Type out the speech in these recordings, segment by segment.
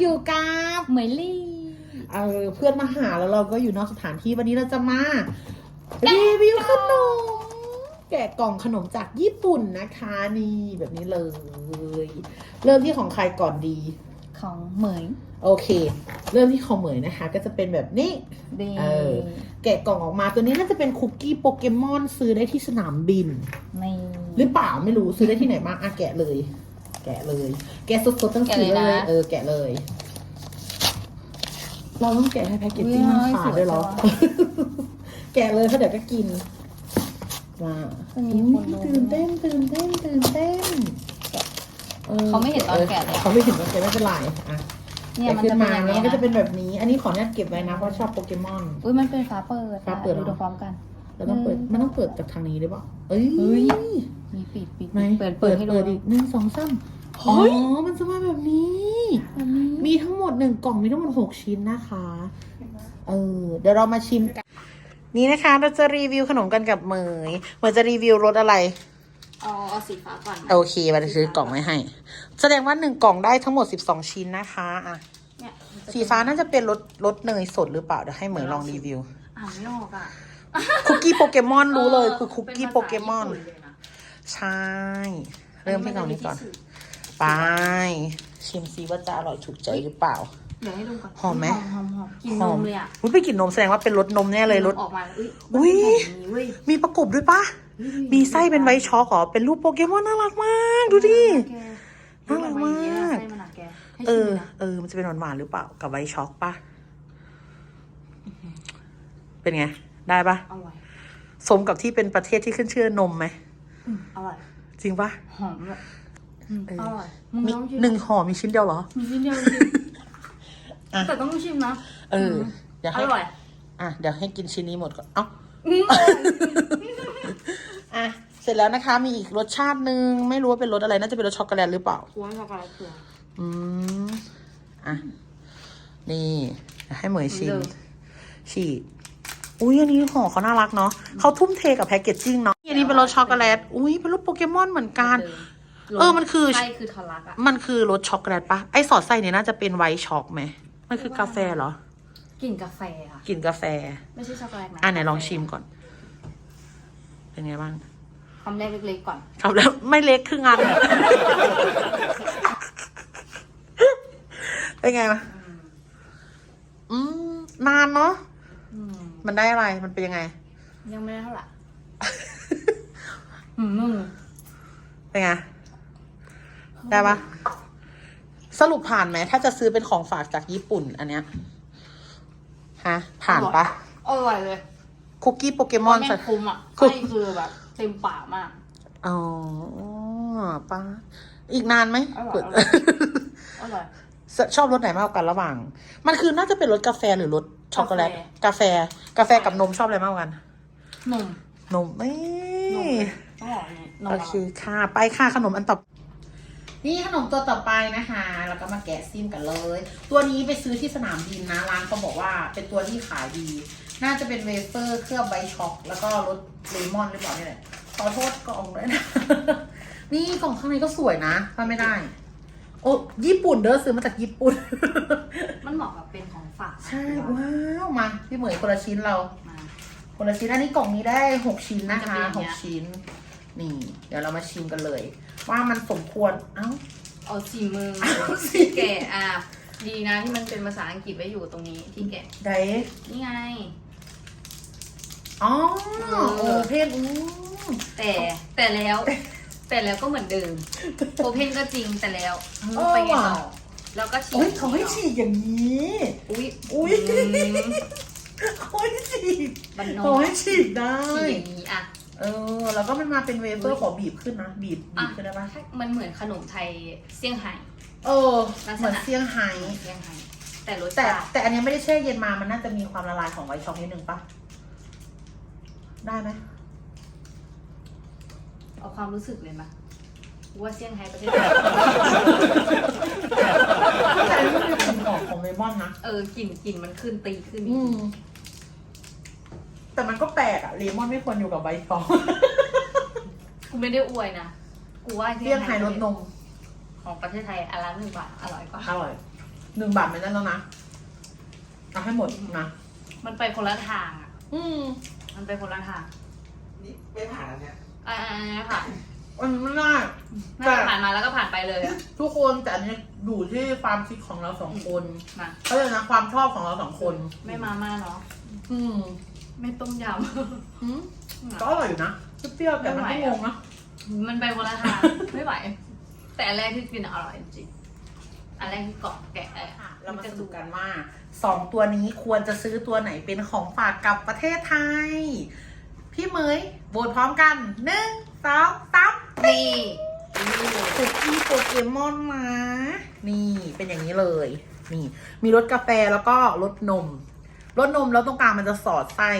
อยู่กับเหมยลี่เออเพื่อนมาหาแล้วเราก็อยู่นอกสถานที่วันนี้เราจะมารีวิวขนมแกะกล่องขนมจากญี่ปุ่นนะคะนี่แบบนี้เลย เริ่มที่ของใครก่อนดี ของเหมยโอเค เริ่มที่ของเหมยนะคะ ก็จะเป็นแบบนี้ดีเออแกะกล่องออกมาตัวนี้น่าจะเป็นคุกกี้โปเกมอนซื้อได้ที่สนามบินในหรือเปล่าไม่รู้ซื้อได้ที่ไหนบ้างอะแกะเลย แกะเลย แกะสดๆตั้งซื้อเลยเออแกะเลย เราต้องแกะให้แพ็กเกจจิ้งมันขาดด้วยเหรอ แกะเลยเพราะเดี๋ยวก็กินว้าจะมีคนดู ตื่นเต้นตื่นเต้นตื่นเต้นออเขาไม่เห็นตอนแกะเลย เขาไม่เห็นตอนแกะไม่เป็นไรอะเนี่ยแกะมันขึ้นจะเป็นมาอย่างแล้วนี้มันก็จะนะเป็นแบบนี้ อันนี้ขออนุญาตเก็บไว้นะเพราะชอบโปเกมอน อุ้ยมันเป็นฟ้าเปิดฟ้าเปิดเหรอ ดูพร้อมกัน เราต้องเปิดมันต้องเปิดจากทางนี้หรือเปล่าเอ้ยเฮ้ย มีปิดปิดไหนเปิดเปิดให้ดูเปิดอีกหนึ่งสองสามอ๋อ มันจะมาแบบนี้อันนี้ มีทั้งหมดหนึ่งกล่องมีทั้งหมดหกชิ้นนะคะ เออ เดี๋ยวเรามาชิมกัน นี่นะคะ เราจะรีวิวขนมกันกับเหมยเหมยจะรีวิวรสอะไร เอาเอาสีฟ้าก่อนนะโอเคมาจะซื้อกล่องไว้ให้ แสดงว่าหนึ่งกล่องได้ทั้งหมดสิบสองชิ้นนะคะอะเนี่ยมันจะสีฟ้าน่าจะเป็นรสรสเนยสดหรือเปล่าเดี๋ยวให้เหมยลองรีวิวอ่านไม่ออกอะคุกกี้โปเกมอนรู้เลย คือคุกกี้ป็นโปเกมอน ใช่ เริ่มที่กล่องนี้ก่อน ไป ชิมซิว่าจะอร่อยถูกใจหรือเปล่า เดี๋ยวให้ดูก่อนหอมไหมหอมหอมหอมกินนมเลยอะอุ้ยไปกลินนมแสดงว่าเป็นรสนมแน่เลยรสออกมาแล้วอุ๊อุ้ยยมันเป็นแบบนี้เว้ยมีประกบด้วยปะมีไส้เป็นไวท์ช็อกเหรอเป็นรูปโปเกมอนน่ารักมาก ดูดิแกน่ารักมากไส้มันอะแกให้เอชิมอเลยนะเออ มันจะเป็นหวานๆหรือเปล่ากับไวท์ช็อกปะเป็นไง ได้ปะอร่อยสมกับที่เป็นประเทศที่ขึ้นชื่อนมไหม อืมอร่อย จริงปะหอมแบบอืมเอออร่อย มึงมีต้องชิมหนึ่งห่อมีชิ้นเดียวเหรอ มีชิ้นเดียวจริงอะ แต่ต้องชิมนะเออเดี๋ยวอให้ร่อยอะเดี๋ยวให้กินชิ้นนี้หมดก่อนเอ้าอืมอร่อยอะเสร็จแล้วนะคะ มีอีกรสชาติหนึ่งไม่รู้ว่าเป็นรสอะไรน่าจะเป็นรสช็อกโกแลตหรือเปล่ากวนช็อกโกแลตเกลืออืม อะ นี่เดี๋ยวให้เหมยชิมเลิศฉีกอุ้ยอันนี้ห่อเขาน่ารักเนาะเขาทุ่มเทกับแพคเกจจิ้งเนาะอันนี้ เป็นรสช็อกโกแลต อุ้ยเป็นรูปโปเกมอนเหมือนกัน เออ มันคือไส้คือทะลักอะมันคือรสช็อกโกแลตปะไอสอดไส้เนี่ยน่าจะเป็นไวท์ช็อกไหม มันคือกาแฟเหรอ กลิ่นกาแฟอะ กลิ่นกาแฟ ไม่ใช่ช็อกโกแลตนะอะไหนลองชิมก่อน เป็นไงบ้างคำแรกเล็กๆก่อนครับแล้วไม่เล็กคืองานเป็นไงวะอืม นานเนาะอืมมันได้อะไร มันเป็นยังไง ยังไม่ได้เท่าไหร่ อืมนุ่มเป็นไง ได้ปะสรุปผ่านไหม ถ้าจะซื้อเป็นของฝากจากญี่ปุ่น อันเนี้ย ฮะ ผ่านปะอร่อยเลยคุกกี้โปเกมอนแม่ใส่งคุ้มอะคุ้มไส้คือแบบ เต็มปากมาก อ๋อป้าอีกนานไหมอร่อยเปิดอร่อยชอบรสไหนมากกว่ากันระหว่าง มันคือน่าจะเป็นรสกาแฟหรือรสช็อกโกแลต กาแฟ กาแฟกับนมชอบอะไรมากกว่ากัน นม นมนี่นมเลย ต้องบอกนี่นมโออเคร่อยค่ะ ไปค่ะขนมอันต่อนี่ขนมตัวต่อไปนะคะแล้วก็มาแกะซิมกันเลย ตัวนี้ไปซื้อที่สนามบินนะร้านเขาบอกว่าเป็นตัวที่ขายดี น่าจะเป็นเวเฟอร์เคลือบไวท์ช็อก แล้วก็รสเลมอนหรือเปล่าเนี่ยแหละขอโทษกล่องด้วยนะ นี่กล่องข้างในก็สวยนะถ้าไม่ได้ โอ้ญี่ปุ่นเด้อซื้อมาจากญี่ปุ่น มันเหมาะกับเป็นของฝากใช่ ว้าว มา พี่เหมยคนละชิ้นเรามา คนละชิ้นอันนี้กล่องนี้ได้หกชิ้นนะคะมันจะเป็นอย่างหเงี้กยชิ้น นี่ เดี๋ยวเรามาชิมกันเลย ว่ามันสมควร เอ้าเอาสีมือเอาสิแกะอะดีนะที่มันเป็นภาษาอังกฤษไว้อยู่ตรงนี้ที่แกะไดนี่ไง อ๋อเออโอเพนอืมแต่แต่แล้ว แต่แล้วก็เหมือนเดิมโอเพนก็จริงแต่แล้วเออไปไงว่ะต่อแล้วก็ฉีกเฮ้ยเขาให้ฉีกอย่างนี้ อุ้ยอุ๊ยม เขาให้ฉีกบันนเขาอกให้ฉีกได้ฉีกอย่างนี้อะเออ แล้วก็มันมาเป็นเวเฟอร์ขอบีบขึ้นนะ บีบบีอะบขึ้นได้ปะถ้ามันเหมือนขนมไทยเซี่ยงไฮ้ เออลักษณะ เหมือนเซี่ยงไฮ้เซี่ยงไฮ้แต่รสแต่ชาติแต่อันนี้ไม่ได้แช่เย็นมา มันน่าจะมีความละลายของไวท์ช็อกนิดนึงปะได้ไหมเอาความรู้สึกเลยมั้ยว่าเซี่ยงไฮ้ประเทศไทยแต่อันนี้มันมี กลิ่นหอมของเลมอนนะ เออกลิ่นกลิ่นมันขึ้นตีขึ้นอืม แต่มันก็แปลกอะเลมอนไม่ควรอยู่กับใบตอง กูไม่ได้อวยนะกูว่าเลี่ยงไฮรสนม ของประเทศไทยอันละหนึ่งบาทอร่อยกว่าอร่อยหนึ่งบาทไม่ได้แล้วนะเอาให้หมดนะ มันไปคนละทางอะอืม มันไปคนละทางนี่ไม่ผ่านแล้วเนี่ย อ่าๆๆค่ะ มันไม่ได้น่าจะผ่านมาแล้วก็ผ่านไปเลยอะทุกคนแต่อันนี้อยู่ที่ความคิดของเราสองคนมาเขาเลยกนะความชอบของเราสองคน ไม่มาม่าเนาะอืมไม่ต้มยอืมำก็อร่อยอยู่นะเปรี้ยวๆแต่มันก็งงนะมันไปคนละทางไม่ไหว แต่อันแรกที่กินอร่อยจริงๆอันแรกที่เกาะแกะเอ้ยเรามาสรุปกันว่าสองตัวนี้ควรจะซื้อตัวไหนเป็นของฝากกลับประเทศไทย พี่เหมยโหวตพร้อมกันหนึ่งสองสาม นี่คุกกี้โปเกมอนนะนี่เป็นอย่างนี้เลย นี่ มีรสกาแฟแล้วก็รสนมรสนมแล้วตรงกลางมันจะสอดไส้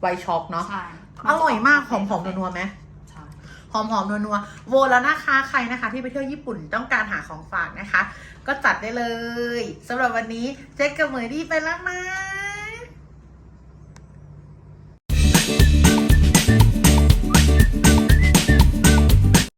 ไวท์ช็อกเนาะใช่อร่อยมากหอมหอมๆนัวๆไหมใช่หอมหอมๆนัวๆโหวตแล้วนะคะใครนะคะ ที่ไปเที่ยวญี่ปุ่นต้องการหาของฝากนะคะ ก็จัดได้เลยสำหรับวันนี้เจ๊กกับเหมยดีไปแล้วนะ